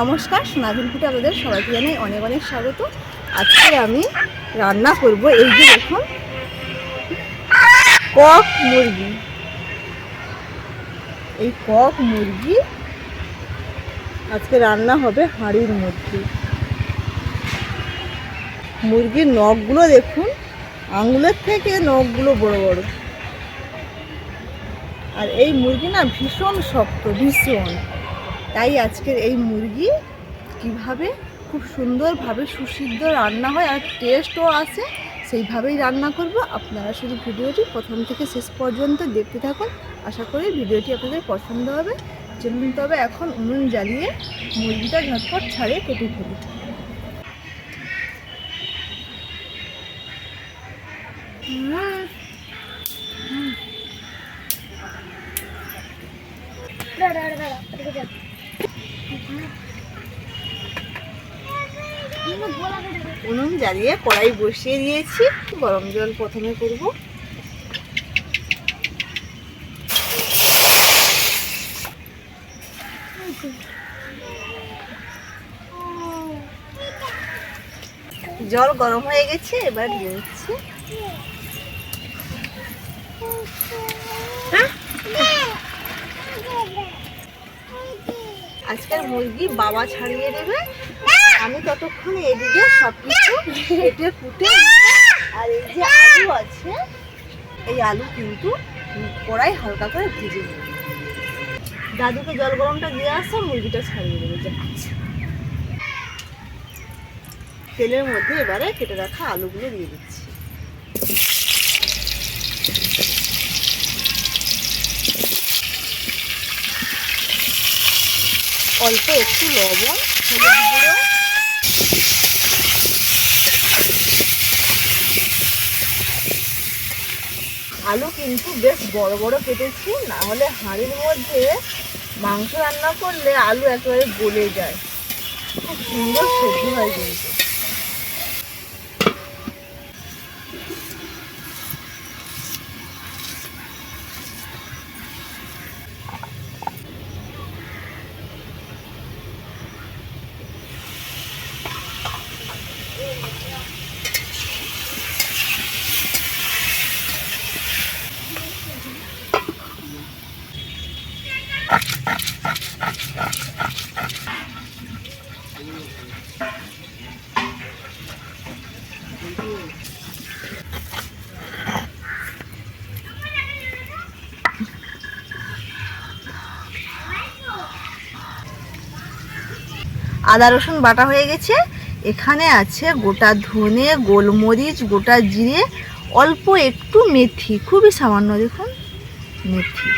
নমস্কার সোনাঝুল ফুটে আপনাদের সবাইকে জানাই অনেক অনেক স্বাগত। আজকে আমি রান্না করব এই যে দেখুন, কক মুরগি। এই কক মুরগি, আজকে রান্না হবে হাঁড়ির মধ্যে মুরগির নখগুলো দেখুন, আঙুলের থেকে নখগুলো বড় বড়। আর এই মুরগি না ভীষণ শক্ত, ভীষণ। তাই আজকের এই মুরগি কীভাবে খুব সুন্দরভাবে সুসিদ্ধ রান্না হয় আর টেস্টও আসে সেইভাবেই রান্না করব। আপনারা শুধু ভিডিওটি প্রথম থেকে শেষ পর্যন্ত দেখতে থাকুন। আশা করি ভিডিওটি আপনাদের পছন্দ হবে। চলুন তবে এখন উনুন জ্বালিয়ে মুরগিটা ঝটপট ছাড়িয়ে কেটে ফেলি। উনুন জ্বালিয়ে কড়াই বসিয়ে দিয়েছি। গরম জল প্রথমে করব। জল গরম হয়ে গেছে এবার দিয়ে দিচ্ছি। আজকের মুরগি বাবা ছাড়িয়ে দেবে। আমি ততক্ষণ এদিকে সব কিছু কেটে ফুটে আর এই যে আলু আছে, এই আলু কিন্তু কড়াই হালকা করে ভেজে নেবে। দাদুকে জল গরমটা দিয়ে আসো মুরগিটা ছাড়িয়ে দেবে। যাচ্ছে তেলের মধ্যে এবারে কেটে রাখা আলুগুলো দিয়ে দিচ্ছি। অল্প একটু লবণ আলু কিন্তু বেশ বড় বড় কেটেছি, না হলে হাঁড়ির মধ্যে মাংস রান্না করলে আলু একেবারে গলে যায়। খুব সুন্দর সবজি হয় কিন্তু আদা রসুন বাটা হয়ে গেছে। এখানে আছে গোটা ধনে, গোলমরিচ, গোটা জিরে, অল্প একটু মেথি, খুবই সামান্য দেখুন, মেথি।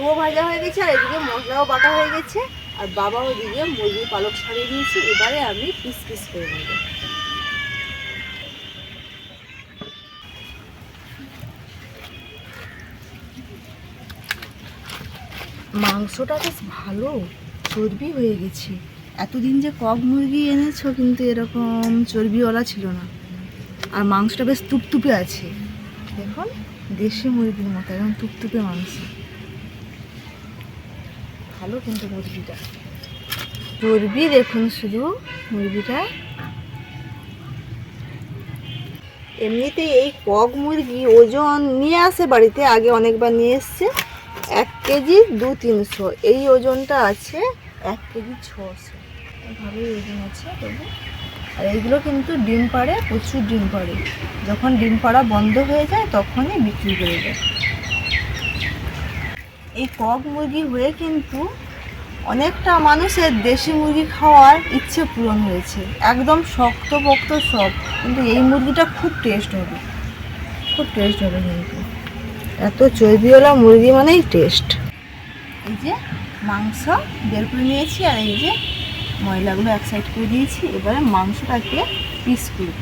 আলুও ভাজা হয়ে গেছে, আর এদিকে মশলাও বাটা হয়ে গেছে, আর বাবা ওদিকে মুরগির পালক ছাড়িয়ে দিয়েছি এবারে আমি পিস পিস করে নেব। মাংসটা বেশ ভালো, চর্বি হয়ে গেছে। এতদিন যে কক মুরগি এনেছো কিন্তু এরকম চর্বিওয়ালা ছিল না। আর মাংসটা বেশ তুপতুপে আছে। দেখুন, দেশি মুরগির মতো, একদম তুপতুপে মাংস। ভালো কিন্তু মুরগিটা। চর্বি দেখুন শুধু, মুরগিটা। এমনিতেই এই কক মুরগি ওজন নিয়ে আসে বাড়িতে, আগে অনেকবার নিয়ে এসছে। এক কেজি দু তিনশো। এই ওজনটা আছে এক কেজি ছশো। ভালোই ওজন আছে, তবু। আর এইগুলো কিন্তু ডিম পাড়ে, প্রচুর ডিম পাড়ে। যখন ডিম পাড়া বন্ধ হয়ে যায়, তখনই বিক্রি করে দেয়। এই কক মুরগি হয়ে কিন্তু অনেকটা মানুষের দেশি মুরগি খাওয়ার ইচ্ছে পূরণ হয়েছে। একদম শক্ত পোক্ত সব, কিন্তু এই মুরগিটা খুব টেস্ট হবে। খুব টেস্ট হবে কিন্তু। এত চর্বিওয়ালা মুরগি মানেই টেস্ট এই যে মাংস বের করে নিয়েছি আর এই যে ময়লাগুলো এক সাইড করে দিয়েছি, এবারে মাংসটাকে পিস করব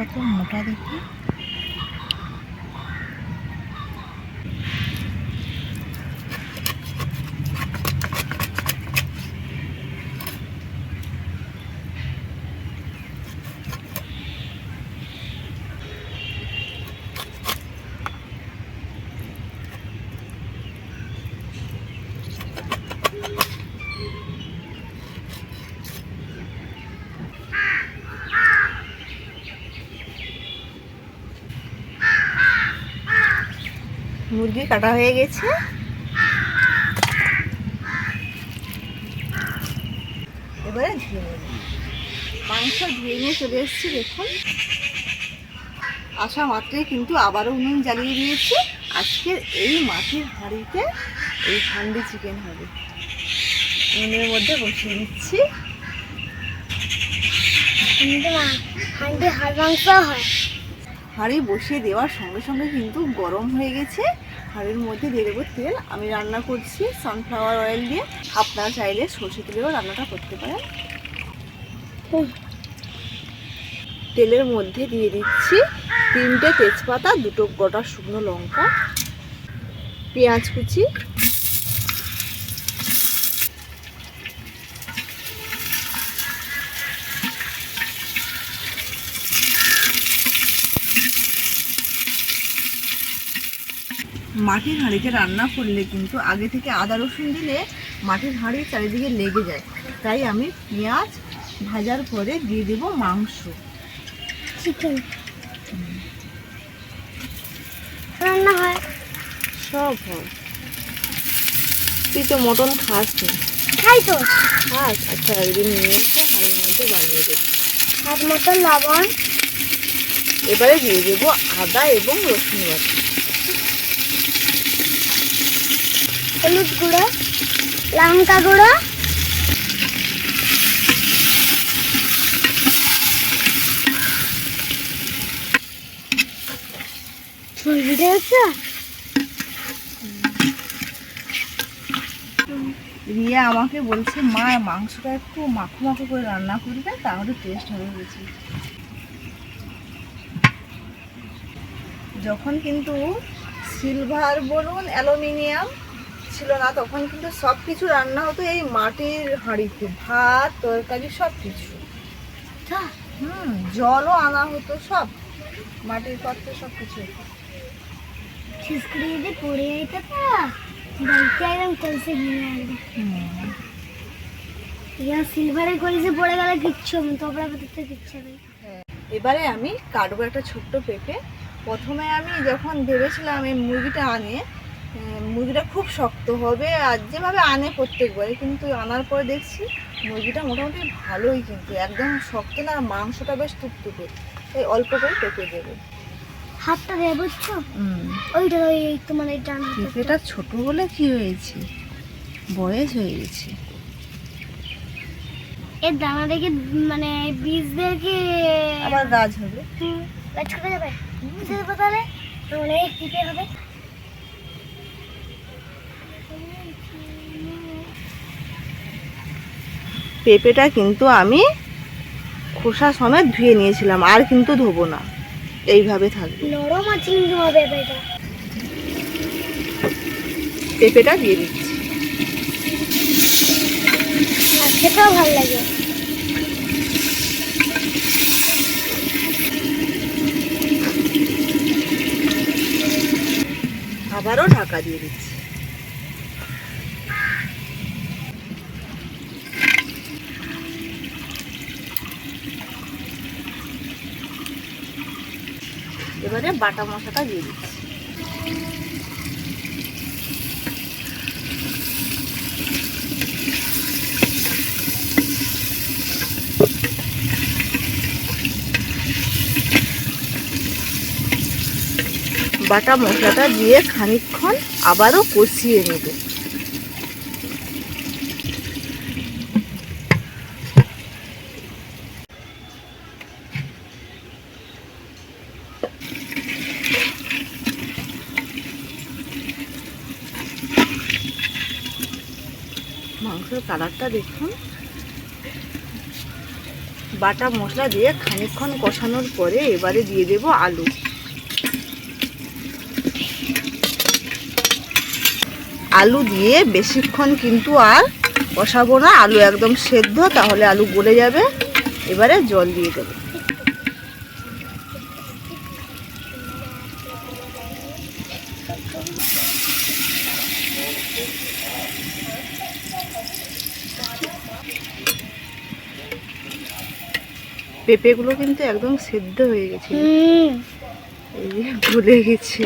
কত মোটা দেখি মুরগি কাটা হয়ে গেছে। এবারে ধুয়ে মাংস ধুয়ে নিয়ে চলে এসেছি, দেখুন। আসা মাত্রই কিন্তু আবারও উনুন জ্বালিয়ে দিয়েছি। আজকের এই মাটির হাঁড়িতে এই হান্ডি চিকেন হবে। উনুনের মধ্যে বসিয়ে দিচ্ছি। হান্ডি হাড় মাংস হয়। হাঁড়ি বসিয়ে দেওয়ার সঙ্গে সঙ্গে কিন্তু গরম হয়ে গেছে। হাঁড়ির মধ্যে দিয়ে দেবো তেল। আমি রান্না করছি সানফ্লাওয়ার অয়েল দিয়ে। আপনারা চাইলে সর্ষে তেলেও রান্নাটা করতে পারেন। তেলের মধ্যে দিয়ে দিচ্ছি তিনটে তেজপাতা দুটো গোটা শুকনো লঙ্কা পেঁয়াজ কুচি মাটির হাঁড়িতে রান্না করলে কিন্তু আগে থেকে আদা রসুন দিলে মাটির হাঁড়ির চারিদিকে লেগে যায়। তাই আমি পেঁয়াজ ভাজার পরে দিয়ে দেবো মাংস। চিকেন। রান্না হয়। সব হয়। তুই তো মটন খাস খাই তো। খাস? আচ্ছা একদিন নিয়ে এসে হাঁড়ির মধ্যে বানিয়ে দেবো হাত মতো লবণ। এবারে দিয়ে দেবো আদা এবং রসুন বাটা। হলুদ গুঁড়ো, লঙ্কা গুঁড়ো রিয়া আমাকে বলছে, মা, মাংসটা একটু মাখো মাখো করে রান্না করবে, তাহলে টেস্ট হবে বেশি। যখন কিন্তু সিলভার বলুন অ্যালুমিনিয়াম ছিল না তখন কিন্তু সব কিছু রান্না হতো এই মাটির হাঁড়িতে। ভাত তরকারি সব কিছু হুম জলও আনা হতো সব। মাটির পাত্রে সব কিছু পড়ে যেত সিলভারের গেলে। কিচ্ছু কিচ্ছু হবে না। এবারে আমি কাটবো একটা ছোট্ট পেঁপে। প্রথমে আমি যখন ভেবেছিলাম এই মুরগিটা আনে আহ, মুরগিটা খুব শক্ত হবে আর যেভাবে আনে প্রত্যেকবারে কিন্তু আনার পরে দেখছি মুরগিটা মোটামুটি ভালোই কিন্তু একদম শক্ত না আর মাংসটা বেশ টুকটুকে। এই অল্প করে পেঁপে দেবো। হাতটা দেয় বুঝছ? ওইটা ওই তোমার এই ডান। পেঁপেটা ছোট বলে কি হয়েছে? বয়স হয়ে গেছে। এর দানা দেখে মানে বীজদেরকে আবার গাছ হবে। গাছ করে যাবে। বুঝতে তাহলে? অনেক পিঠে হবে। পেঁপেটা কিন্তু আমি খোসা সমেত ধুয়ে নিয়েছিলাম আর কিন্তু ধোবো না। এইভাবে থাকবে। নরম আছে কিন্তু পেঁপেটা দিয়ে দিচ্ছি। আর খেতেও ভালো লাগে। আবারও ঢাকা দিয়ে দিচ্ছি। এবারে বাটা মশলাটা দিয়ে দিচ্ছি। বাটা মশলাটা দিয়ে খানিকক্ষণ আবারও কষিয়ে নেব। মাংসের কালারটা দেখুন। বাটা মশলা দিয়ে খানিকক্ষণ কষানোর পরে এবারে দিয়ে দেব আলু। আলু দিয়ে বেশিক্ষণ কিন্তু আর কষাবো না। আলু একদম সেদ্ধ, তাহলে আলু গলে যাবে। এবারে জল দিয়ে দেবো। পেঁপেগুলো কিন্তু একদম সেদ্ধ হয়ে গেছে। এই যে গলে গেছে।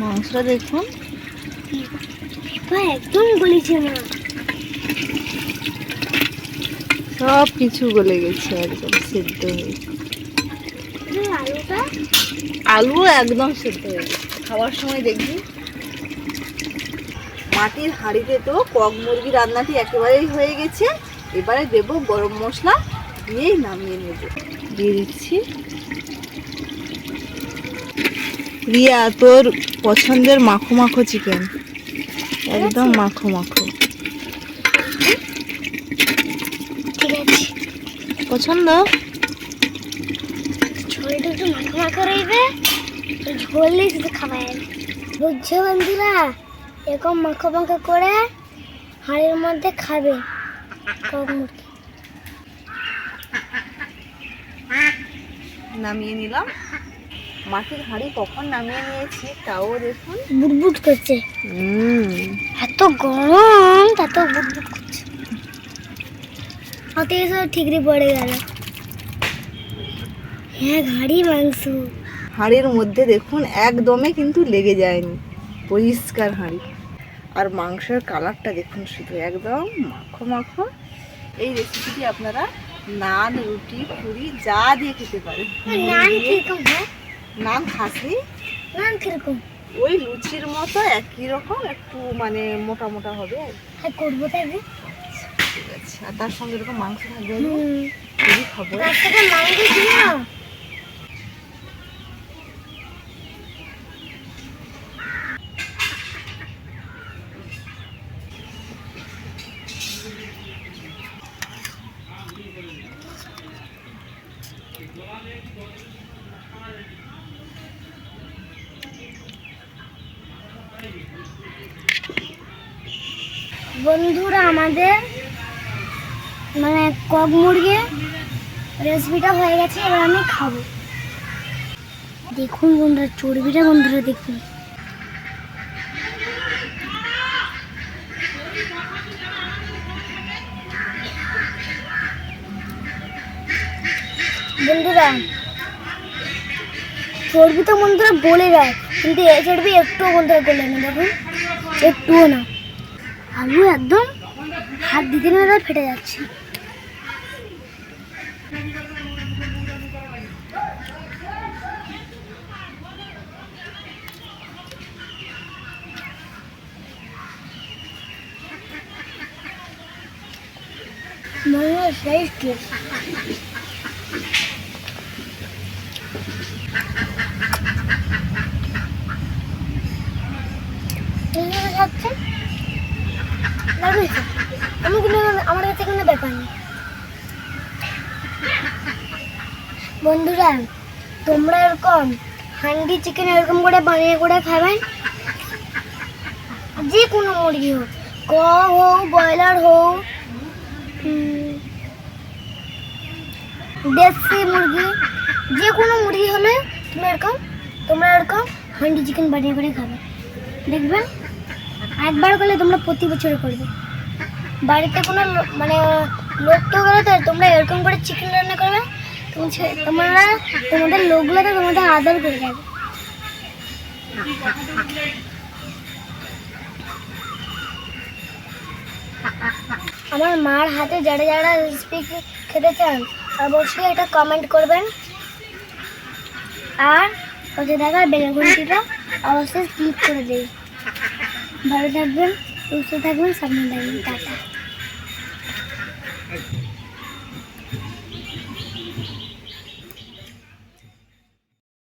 মাংসটা দেখুন। একদম গলিছে না। সব কিছু গলে গেছে একদম সেদ্ধ হয়ে। আলু একদম সেদ্ধ হয়ে গেছে। খাওয়ার সময় দেখবি মাটির হাঁড়িতে তো কক মুরগি রান্নাটি একেবারেই হয়ে গেছে। এবারে দেব গরম মশলা দিয়েই নামিয়ে নেব। দিয়ে দিচ্ছি। রিয়া তোর পছন্দের মাখো মাখো চিকেন একদম মাখো মাখো ঠিক আছে পছন্দ? ঝোলটা একটু মাখা মাখা রইবে। ঝোল দিয়ে শুধু খাওয়া বুঝছ বন্ধুরা? এরকম মাখা মাখা করে হাঁড়ির মধ্যে খাবে। কক মুরগি। নামিয়ে নিলাম। মাটির হাঁড়ি কখন নামিয়ে নিয়েছি তাও দেখুন। বুটবুট করছে। এত গরম তাতেও বুটবুট করছে হাতে এসে ঠিকরি পড়ে গেল। হ্যাঁ ঘাড়ি মাংস। হাঁড়ির মধ্যে দেখুন একদমে কিন্তু লেগে যায়নি। পরিষ্কার হাঁড়ি। আর মাংসের কালারটা দেখুন শুধু একদম মাখো মাখো। এই রেসিপিটি আপনারা নান রুটি পুরি যা দিয়ে খেতে পারেন। নান হয়? নান খাসি। নান কীরকম? ওই লুচির মতো একই রকম একটু মানে মোটা মোটা হবে আর। হ্যাঁ করব আছে আর তার সঙ্গে এরকম মাংস থাকবে খুবই খাব বন্ধুরা আমাদের মানে কক মুরগি রেসিপিটা হয়ে গেছে, এবার আমি খাব। দেখুন বন্ধুরা, চর্বিটা বন্ধুরা, দেখুন। বন্ধুরা, চর্বি তো বন্ধুরা গলে যায়, কিন্তু এই চর্বি একটুও বন্ধুরা গলে না, দেখুন। একটুও না। আলু একদম হাত দিতে না ফেটে যাচ্ছে। মনে সেই টেস্ট খাচ্ছেন আমি কিন্তু আমার কাছে কোনো ব্যাপার নেই। বন্ধুরা, তোমরা এরকম হান্ডি চিকেন এরকম করে বানিয়ে করে খাবেন যে কোনো মুরগি হোক কক হোক, ব্রয়লার হোক দেশি মুরগি যে কোনো মুরগি হলে তোমরা এরকম তোমরা এরকম হান্ডি চিকেন বানিয়ে করে খাবে। দেখবে? একবার করলে তোমরা প্রতি বছর করবে। বাড়িতে কোনো মানে লোক তো গেলে তো তোমরা এরকম করে চিকেন রান্না করবে তোমরা তোমাদের লোকগুলো তো তোমাদের আদর করে যাবে আমার মার হাতে যারা যারা রেসিপি খেতে চান, অবশ্যই এটা কমেন্ট করবেন। আর ওতে থাকা বেলঘন্টিটা অবশ্যই ক্লিক করে দিই ভালো থাকবেন, সুস্থ থাকবেন সামনে থাকবেন, টাটা।